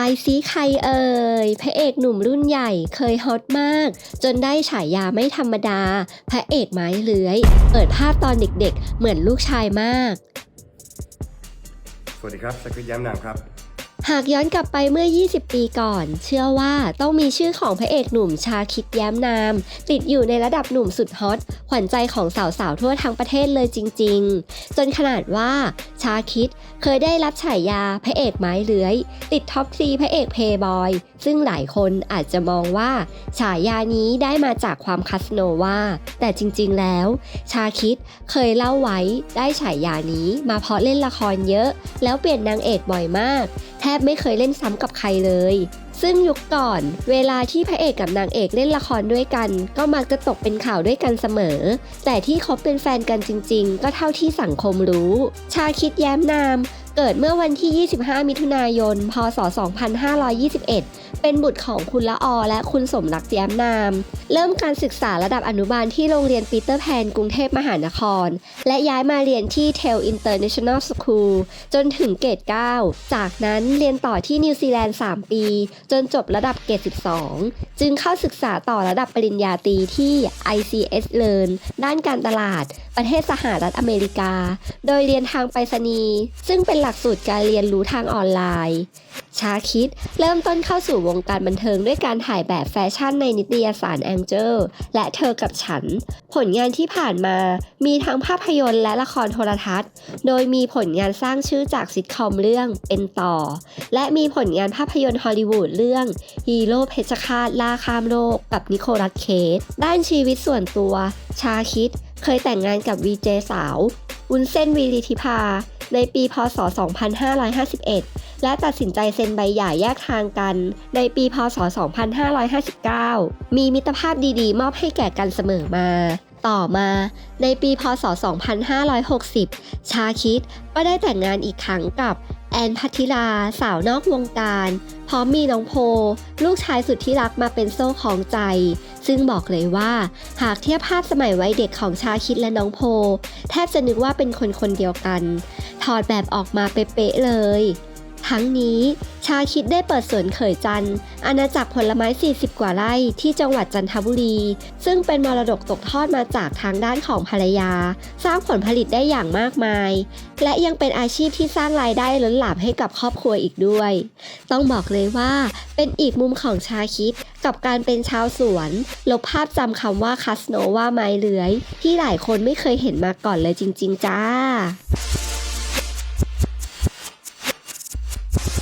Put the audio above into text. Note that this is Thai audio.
ายซิใครเอ่ย พระเอกหนุ่มรุ่นใหญ่เคยฮอตมาก จนได้ฉายาไม่ธรรมดา พระเอกไม้เลื้อย เปิดภาพตอนเด็กๆ เหมือนลูกชายมาก สวัสดีครับสกิทย้ำนามครับ หากย้อนกลับไปเมื่อ 20 ปีก่อน เชื่อว่าต้องมีชื่อของพระเอกหนุ่มชาคิดแย้มนาม ติดอยู่ในระดับหนุ่มสุดฮอต ขวัญใจของสาวๆ ทั่วทั้งประเทศเลยจริง ๆ จนขนาดว่าชาคิดเคยได้รับฉายาพระเอกไม้เลื้อย ติดท็อปซีพระเอกเพย์บอย ซึ่งหลายคนอาจจะมองว่า ฉายานี้ได้มาจากความคาสโนวาแต่จริงๆ แล้ว ชาคิดเคยเล่าไว้ได้ฉายานี้มาเพราะเล่นละครเยอะ แล้วเปลี่ยนนางเอกบ่อยมาก แทบไม่เคยเล่นซ้ำกับใครเลย ซึ่งยุคก่อน เวลาที่พระเอกกับนางเอกเล่นละครด้วยกัน ก็มักจะตกเป็นข่าวด้วยกันเสมอ แต่ที่เขาเป็นแฟนกันจริง ๆ ก็เท่าที่สังคมรู้ ชาคิดแย้มนาม เกิดเมื่อวันที่ 25 มิถุนายน พศ 2521 เป็นบุตรของคุณละออและคุณสมรักแย้มนาม เริ่มการศึกษาระดับอนุบาลที่โรงเรียนปีเตอร์แพนกรุงเทพมหานคร และย้ายมาเรียนที่ Tel International School จนถึงเกรด 9 จากนั้นเรียนต่อที่นิวซีแลนด์ 3 ปี จนจบระดับเกรด 12 จึงเข้าศึกษาต่อระดับปริญญาตรีที่ ICS Learn ด้านการตลาด ประเทศสหรัฐอเมริกา โดยเรียนทางไปรษณีย์ซึ่งเป็นหลักสูตรการเรียนรู้ทางออนไลน์ ชาคิดเริ่มต้นเข้าสู่วงการบันเทิงด้วยการถ่ายแบบแฟชั่นในนิตยสารแองเจิลและเธอกับฉัน ผลงานที่ผ่านมามีทั้งภาพยนตร์และละครโทรทัศน์ โดยมีผลงานสร้างชื่อจากซิทคอมเรื่องเป็นต่อ และมีผลงานภาพยนตร์ฮอลลีวูดเรื่องฮีโร่เพชฌฆาตล่าข้ามโลกกับนิโคลัสเคสด้านชีวิตส่วนตัว ชาคิดเคยแต่งงานกับวีเจสาววุ้นเส้นวีริธิภา ในปีพศ 2551 และตัดสินใจเซ็นใบหย่าแยกทางกัน ในปีพศ 2559 มีมิตรภาพดีๆ มอบให้แก่กันเสมอมาต่อมาในปีพศ 2560 ชาคิดก็ได้แต่งงานอีกครั้งกับแอนพัทิลาสาวนอกวงการ พร้อมมีน้องโพ ลูกชายสุดที่รักมาเป็นโซ่ของใจ ซึ่งบอกเลยว่า หากเทียบภาพสมัยวัยเด็กของชาคิดและน้องโพ แทบจะนึกว่าเป็นคนคนเดียวกัน ถอดแบบออกมาเป๊ะๆเลย ทั้งนี้ชาคิดได้เปิดสวนเขยจันอาณาจักรผลไม้ 40 กว่าไร่ที่จังหวัดจันทบุรี ซึ่งเป็นมรดกตกทอดมาจากทางด้านของภรรยา สร้างผลผลิตได้อย่างมากมาย และยังเป็นอาชีพที่สร้างรายได้ล้นหลามให้กับครอบครัวอีกด้วย ต้องบอกเลยว่าเป็นอีกมุมของชาคิดกับการเป็นชาวสวน ลบภาพจำคำว่าคาสโนว่าไม้เลื้อย ที่หลายคนไม่เคยเห็นมาก่อนเลยจริง ๆ จ้า